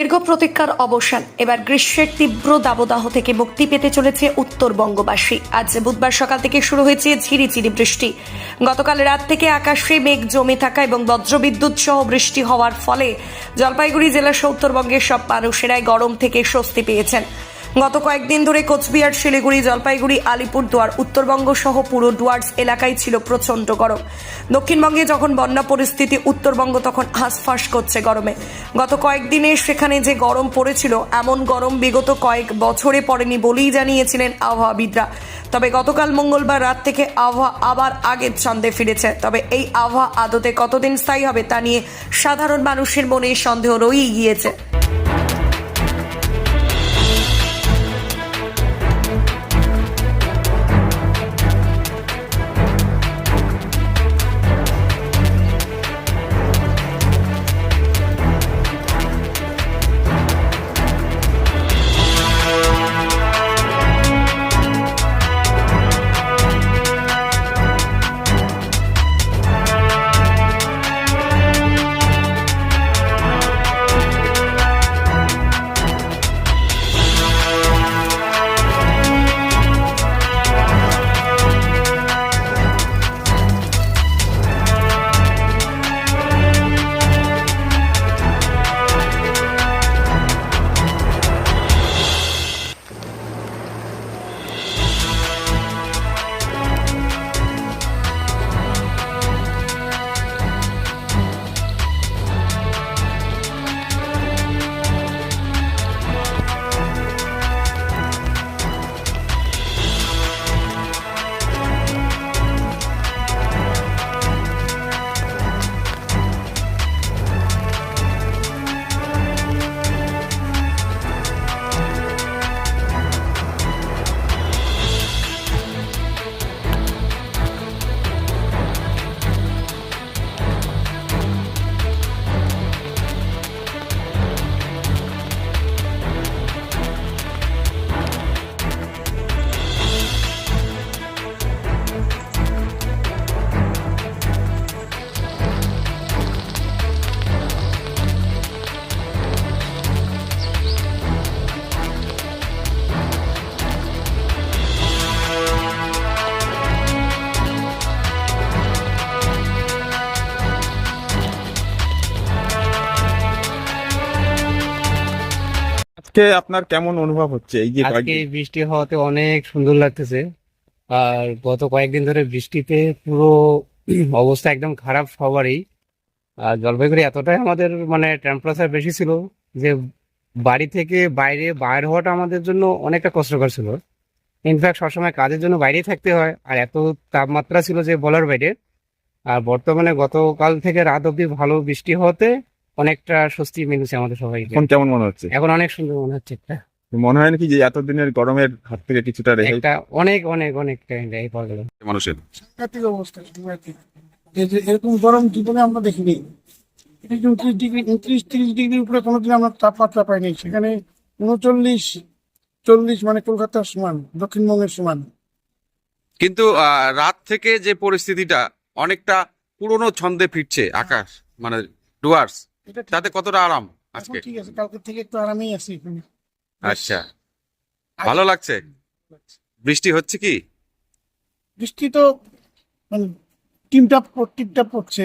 দীর্ঘ প্রতীক্ষার অবসান। এবার গ্রীষ্মের তীব্র দাবদাহ থেকে মুক্তি পেতে চলেছে উত্তরবঙ্গবাসী আজ বুধবার সকাল থেকে শুরু হয়েছে ঝিরিঝিরি বৃষ্টি। গতকাল রাত থেকে আকাশে মেঘ জমে থাকা এবং বজ্রবিদ্যুৎ সহ বৃষ্টি হওয়ার ফলে জলপাইগুড়ি জেলার সহ উত্তরবঙ্গের সব মানুষেরাই গরম থেকে স্বস্তি পেয়েছেন। গত কয়েকদিন ধরে কোচবিহার, শিলিগুড়ি, জলপাইগুড়ি, আলিপুরদুয়ার, উত্তরবঙ্গ সহ পুরো ডুয়ার্স এলাকায় ছিল প্রচণ্ড গরম। দক্ষিণবঙ্গে যখন বন্যা পরিস্থিতি, উত্তরবঙ্গ তখন হাঁসফাঁস করছে গরমে। গত কয়েকদিনে সেখানে যে গরম পড়েছিল, এমন গরম বিগত কয়েক বছরে পড়েনি বলেই জানিয়েছিলেন আবহাওয়াবিদরা। তবে গতকাল মঙ্গলবার রাত থেকে আবহাওয়া আবার আগের ছন্দে ফিরেছে। তবে এই আবহাওয়া আদতে কতদিন স্থায়ী হবে তা নিয়ে সাধারণ মানুষের মনে সন্দেহ রয়েই গিয়েছে। আজকে আপনার কেমন অনুভব হচ্ছে? এই যে আজকে এই বৃষ্টি হওয়াতে অনেক সুন্দর লাগতেছে। আর গত কয়েকদিন ধরে বৃষ্টিতে পুরো অবস্থা একদম খারাপ সবারই। আর জলপাইগুড়ি এতটাই আমাদের মানে টেম্পারেচার বেশি ছিল যে বাড়ি থেকে বাইরে বাইর হওয়াটা আমাদের জন্য অনেকটা কষ্টকর ছিল। ইনফ্যাক্ট সবসময় কাজের জন্য বাইরেই থাকতে হয়। আর এত তাপমাত্রা ছিল যে বলার বাইরে। আর বর্তমানে গতকাল থেকে রাত অব্দি ভালো বৃষ্টি হওয়াতে অনেকটা স্বস্তি মিলেছে আমাদের সবাই এখন কেমন মনে হচ্ছে? এখন অনেক সুন্দর মনে হচ্ছে একটা। মনে হয় নাকি যে এতদিনের গরমের হাত থেকে কিছুটা রেহাই? একটা অনেক অনেক অনেক রেহাই পাওয়া গেল মানুষের। সাংঘাতিক অবস্থা সাংঘাতিক। এই যে এরকম গরম জীবনে আমরা দেখিনি। উনত্রিশ ডিগ্রি উনত্রিশ তিরিশ ডিগ্রির উপরে কোনোদিন আমরা তাপমাত্রা পাইনি। সেখানে উনচল্লিশ চল্লিশ মানে কলকাতার সমান দক্ষিণবঙ্গের সমান। কিন্তু আহ, রাত থেকে যে পরিস্থিতিটা অনেকটা পুরনো ছন্দে ফিরছে আকাশ মানে ডুয়ার্স। এটা। তাতে কতটা আরাম আজকে? ঠিক আছে কালকে থেকে একটু আরামেই আছি এখানে। আচ্ছা। ভালো লাগছে? বৃষ্টি হচ্ছে কি? বৃষ্টি তো মানে টিমটাপ টিপটাপ পড়ছে।